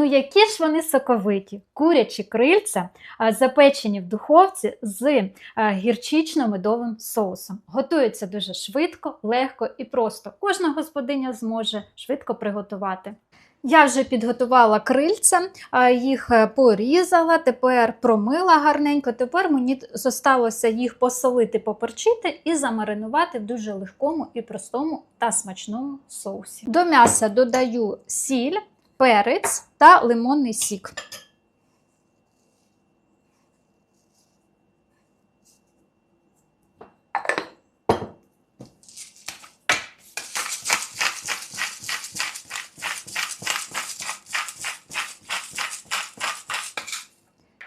Ну, які ж вони соковиті, курячі крильця, запечені в духовці з а, гірчично-медовим соусом. Готуються дуже швидко, легко і просто. Кожна господиня зможе швидко приготувати. Я вже підготувала крильця, їх е, порізала, тепер промила гарненько. Тепер мені зосталося їх посолити, поперчити і замаринувати в дуже легкому і простому та смачному соусі. До м'яса додаю сіль, перець та лимонний сік.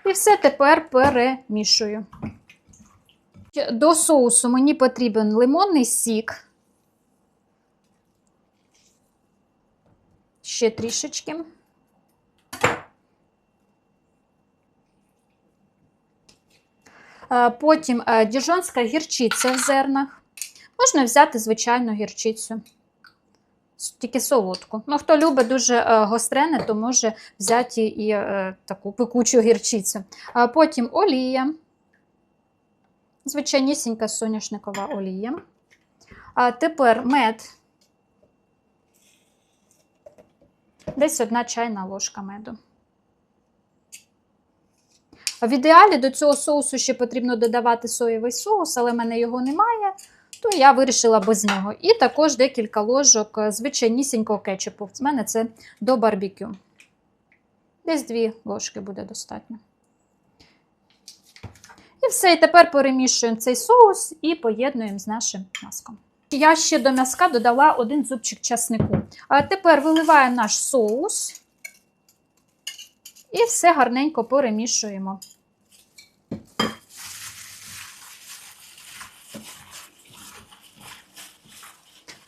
І все тепер перемішую. До соусу мені потрібен лимонний сік. Ще трішечки. Е, Потім е, діжонська гірчиця в зернах. Можна взяти звичайну гірчицю, тільки солодку. Ну, хто любить дуже е, гострене, то може взяти і таку пекучу гірчицю. Потім олія, звичайнісінька соняшникова олія. А тепер мед. Десь одна чайна ложка меду. В ідеалі до цього соусу ще потрібно додавати соєвий соус, але в мене його немає, то я вирішила без нього. І також декілька ложок звичайнісінького кетчупу. З мене це до барбекю. Десь дві ложки буде достатньо. І все, і тепер перемішуємо цей соус і поєднуємо з нашим м'яском. Я ще до м'язка додала один зубчик часнику. А тепер виливаємо наш соус і все гарненько перемішуємо.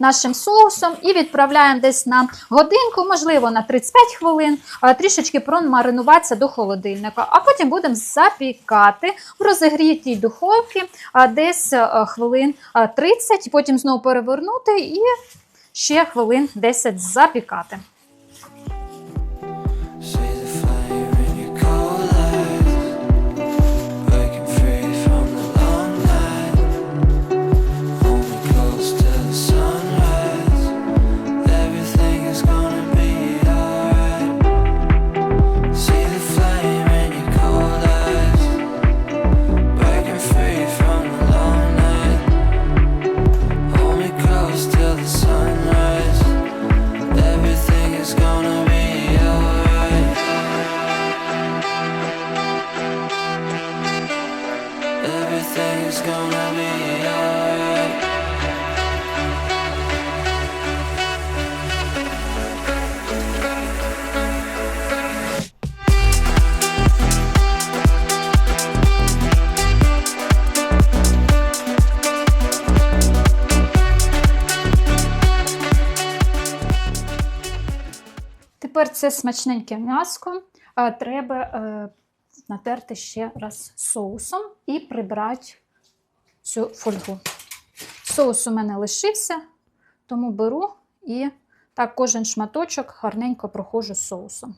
Нашим соусом і відправляємо десь на годинку, можливо, на 35 хвилин, трішечки промаринуватися до холодильника. А потім будемо запікати в розігрітій духовці десь е, хвилин а, 30, потім знову перевернути і ще хвилин 10 запікати. Тепер це смачненьке м'яско. а, Треба е, натерти ще раз соусом і прибрати цю фольгу. Соус у мене лишився, тому беру і так кожен шматочок гарненько проходжу з соусом.